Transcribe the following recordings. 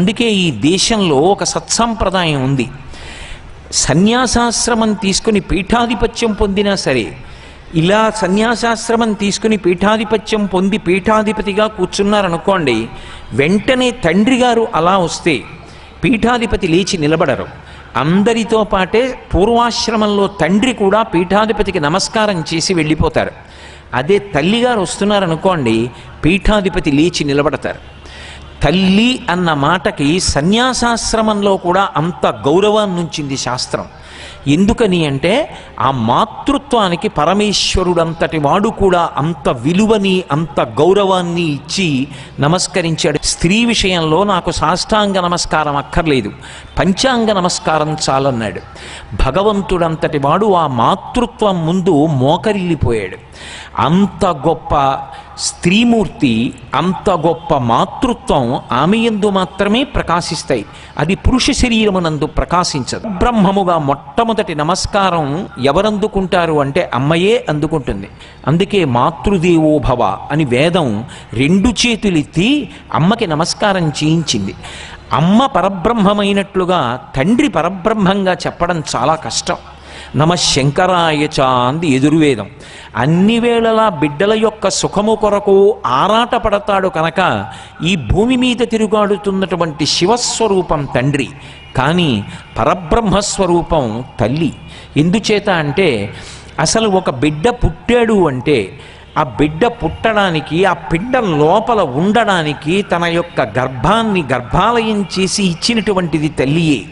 అందుకే ఈ దేశంలో ఒక సత్సంప్రదాయం ఉంది. సన్యాసాశ్రమం తీసుకుని పీఠాధిపత్యం పొందినా సరే ఇలా సన్యాసాశ్రమం తీసుకుని పీఠాధిపత్యం పొంది పీఠాధిపతిగా కూర్చున్నారనుకోండి వెంటనే తండ్రి గారు అలా వస్తే పీఠాధిపతి లేచి నిలబడరు. అందరితో పాటే పూర్వాశ్రమంలో తండ్రి కూడా పీఠాధిపతికి నమస్కారం చేసి వెళ్ళిపోతారు. అదే తల్లిగారు వస్తున్నారనుకోండి పీఠాధిపతి లేచి నిలబడతారు. తల్లి అన్న మాటకి సన్యాసాశ్రమంలో కూడా అంత గౌరవాన్ని ఉంచింది శాస్త్రం. ఎందుకని అంటే ఆ మాతృత్వానికి పరమేశ్వరుడంతటి వాడు కూడా అంత విలువని అంత గౌరవాన్ని ఇచ్చి నమస్కరించాడు. స్త్రీ విషయంలో నాకు సాష్టాంగ నమస్కారం అక్కర్లేదు. పంచాంగ నమస్కారం చాలన్నాడు. భగవంతుడంతటి వాడు ఆ మాతృత్వం ముందు మోకరిల్లిపోయాడు. అంత గొప్ప స్త్రీమూర్తి అంత గొప్ప మాతృత్వం ఆమె యందు మాత్రమే ప్రకాశిస్తాయి. అది పురుష శరీరమునందు ప్రకాశించదు. బ్రహ్మముగా మొట్టమొదటి నమస్కారం ఎవరందుకుంటారు అంటే అమ్మయే అందుకుంటుంది. అందుకే మాతృదేవో భవ అని వేదం రెండు చేతులెత్తి అమ్మకి నమస్కారం చేయించింది. అమ్మ పరబ్రహ్మమైనట్లుగా తండ్రి పరబ్రహ్మంగా చెప్పడం చాలా కష్టం. నమ శంకరాయ అంది ఎదురువేదం అన్ని వేళలా బిడ్డల యొక్క సుఖము కొరకు ఆరాట పడతాడు కనుక ఈ భూమి మీద తిరుగాడుతున్నటువంటి శివస్వరూపం తండ్రి కానీ పరబ్రహ్మస్వరూపం తల్లి. ఎందుచేత అంటే అసలు ఒక బిడ్డ పుట్టాడు అంటే ఆ బిడ్డ పుట్టడానికి ఆ బిడ్డ లోపల ఉండడానికి తన యొక్క గర్భాన్ని గర్భాలయం చేసి ఇచ్చినటువంటిది తల్లియే.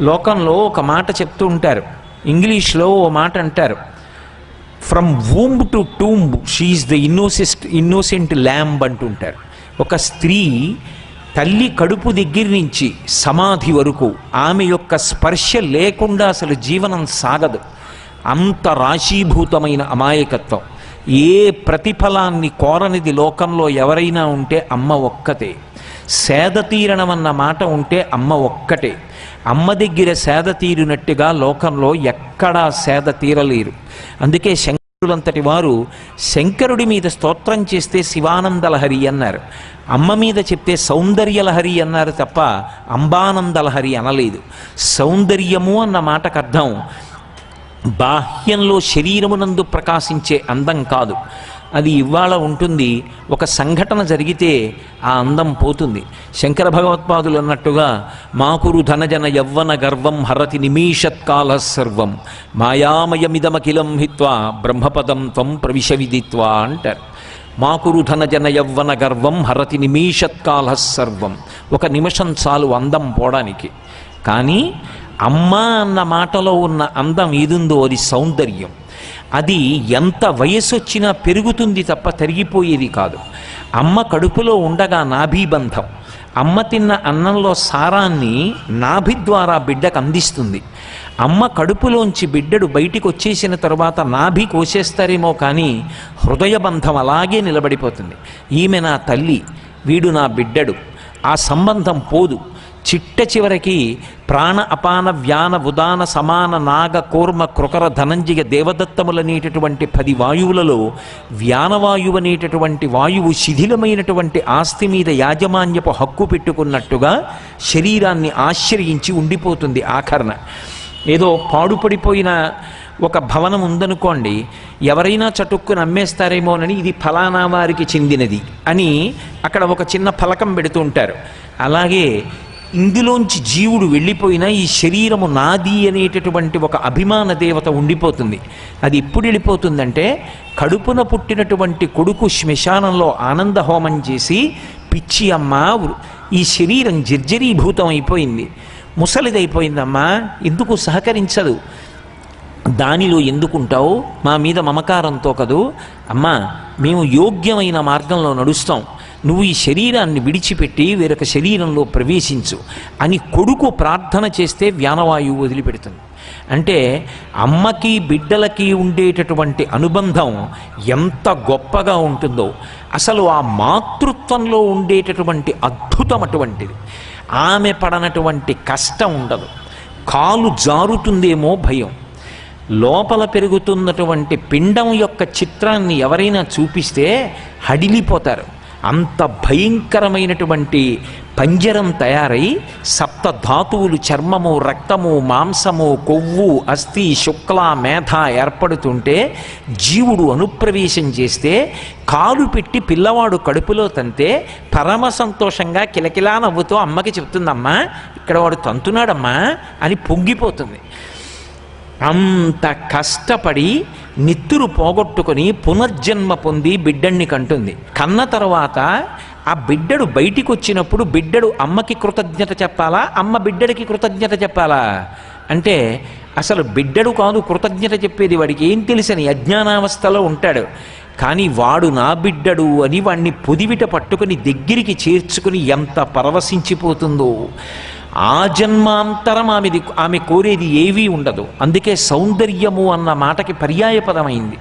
లోకంలో ఒక మాట చెప్తూ ఉంటారు. ఇంగ్లీష్లో ఓ మాట అంటారు. From womb to tomb she is the innocent innocent lamb అంటుంటారు. ఒక స్త్రీ తల్లి కడుపు దగ్గర నుంచి సమాధి వరకు ఆమె యొక్క స్పర్శ లేకుండా అసలు జీవనం సాగదు. అంత రాశీభూతమైన అమాయకత్వం. ఏ ప్రతిఫలాన్ని కోరనిది లోకంలో ఎవరైనా ఉంటే అమ్మ ఒక్కతే. సేద తీరణం అన్న మాట ఉంటే అమ్మ ఒక్కటే. అమ్మ దగ్గర సేద తీరినట్టుగా లోకంలో ఎక్కడా సేద తీరలేరు. అందుకే శంకరులంతటి వారు శంకరుడి మీద స్తోత్రం చేస్తే శివానందలహరి అన్నారు. అమ్మ మీద చెప్తే సౌందర్యలహరి అన్నారు తప్ప అంబానందలహరి అనలేదు. సౌందర్యము అన్న మాటకు అర్థం బాహ్యంలో శరీరమునందు ప్రకాశించే అందం కాదు. అది ఇవాళ ఉంటుంది ఒక సంఘటన జరిగితే ఆ అందం పోతుంది. శంకర భగవత్పాదులు అన్నట్టుగా మాకురు ధనజన యవ్వన గర్వం హరతి నిమీషత్కాల సర్వం. మాయామయమిదమఖిలం హిత్వా బ్రహ్మపదం త్వం ప్రవిశవిదిత్వా అంటారు. మాకురు ధనజన యవ్వన గర్వం హరతి నిమీషత్కాల సర్వం. ఒక నిమిషం చాలు అందం పోవడానికి. కానీ అమ్మ అన్న మాటలో ఉన్న అందం ఏదుందో అది సౌందర్యం. అది ఎంత వయసు వచ్చినా పెరుగుతుంది తప్ప తరిగిపోయేది కాదు. అమ్మ కడుపులో ఉండగా నాభీబంధం. అమ్మ తిన్న అన్నంలో సారాన్ని నాభి ద్వారా బిడ్డకు అందిస్తుంది. అమ్మ కడుపులోంచి బిడ్డడు బయటికి వచ్చేసిన తర్వాత నాభి కోసేస్తారేమో కానీ హృదయబంధం అలాగే నిలబడిపోతుంది. ఈమె నా తల్లి వీడు నా బిడ్డడు. ఆ సంబంధం పోదు. చిట్ట చివరికి ప్రాణ అపాన వ్యాన ఉదాన సమాన నాగ కూర్మ కృకర ధనంజయ దేవదత్తములనేటటువంటి పది వాయువులలో వ్యానవాయువు అనేటటువంటి వాయువు శిథిలమైనటువంటి ఆస్తి మీద యాజమాన్యపు హక్కు పెట్టుకున్నట్టుగా శరీరాన్ని ఆశ్రయించి ఉండిపోతుంది ఆఖరణ. ఏదో పాడుపడిపోయిన ఒక భవనం ఉందనుకోండి ఎవరైనా చటుక్కుని అమ్మేస్తారేమోనని ఇది ఫలానా వారికి చెందినది అని అక్కడ ఒక చిన్న ఫలకం పెడుతూ ఉంటారు. అలాగే ఇందులోంచి జీవుడు వెళ్ళిపోయినా ఈ శరీరము నాది అనేటటువంటి ఒక అభిమాన దేవత ఉండిపోతుంది. అది ఎప్పుడు వెళ్ళిపోతుందంటే కడుపున పుట్టినటువంటి కొడుకు శ్మశానంలో ఆనంద హోమం చేసి పిచ్చి అమ్మ ఈ శరీరం జర్జరీభూతం అయిపోయింది ముసలిదైపోయిందమ్మా ఎందుకు సహకరించదు? దానిలో ఎందుకుంటావు? మా మీద మమకారంతో కదూ. అమ్మా మేము యోగ్యమైన మార్గంలో నడుస్తాం. నువ్వు ఈ శరీరాన్ని విడిచిపెట్టి వేరొక శరీరంలో ప్రవేశించు అని కొడుకు ప్రార్థన చేస్తే వ్యానవాయువు వదిలిపెడుతుంది. అంటే అమ్మకి బిడ్డలకి ఉండేటటువంటి అనుబంధం ఎంత గొప్పగా ఉంటుందో అసలు ఆ మాతృత్వంలో ఉండేటటువంటి అద్భుతం అటువంటిది. ఆమె పడనటువంటి కష్టం ఉండదు. కాలు జారుతుందేమో భయం. లోపల పెరుగుతున్నటువంటి పిండం యొక్క చిత్రాన్ని ఎవరైనా చూపిస్తే హడిలిపోతారు. అంత భయంకరమైనటువంటి పంజరం తయారై సప్త ధాతువులు చర్మము రక్తము మాంసము కొవ్వు అస్థి శుక్ల మేధ ఏర్పడుతుంటే జీవుడు అనుప్రవేశం చేస్తే కాలు పెట్టి పిల్లవాడు కడుపులో తంతే పరమ సంతోషంగా కిలకిలా నవ్వుతూ అమ్మకి చెప్తుందమ్మా ఇక్కడ వాడు తంతున్నాడమ్మా అని పొంగిపోతుంది. అంత కష్టపడి నిత్తురు పోగొట్టుకొని పునర్జన్మ పొంది బిడ్డణ్ణి కంటుంది. కన్న తర్వాత ఆ బిడ్డడు బయటికి వచ్చినప్పుడు బిడ్డడు అమ్మకి కృతజ్ఞత చెప్పాలా? అమ్మ బిడ్డడికి కృతజ్ఞత చెప్పాలా? అంటే అసలు బిడ్డడు కాదు కృతజ్ఞత చెప్పేది వాడికి ఏం తెలుసని అజ్ఞానావస్థలో ఉంటాడు. కానీ వాడు నా బిడ్డడు అని వాణ్ణి పొదివిట పట్టుకుని దగ్గరికి చేర్చుకుని ఎంత పరవశించిపోతుందో. ఆ జన్మాంతరం ఆమెది ఆమె కోరేది ఏవీ ఉండదు. అందుకే సౌందర్యము అన్న మాటకి పర్యాయపదమైంది.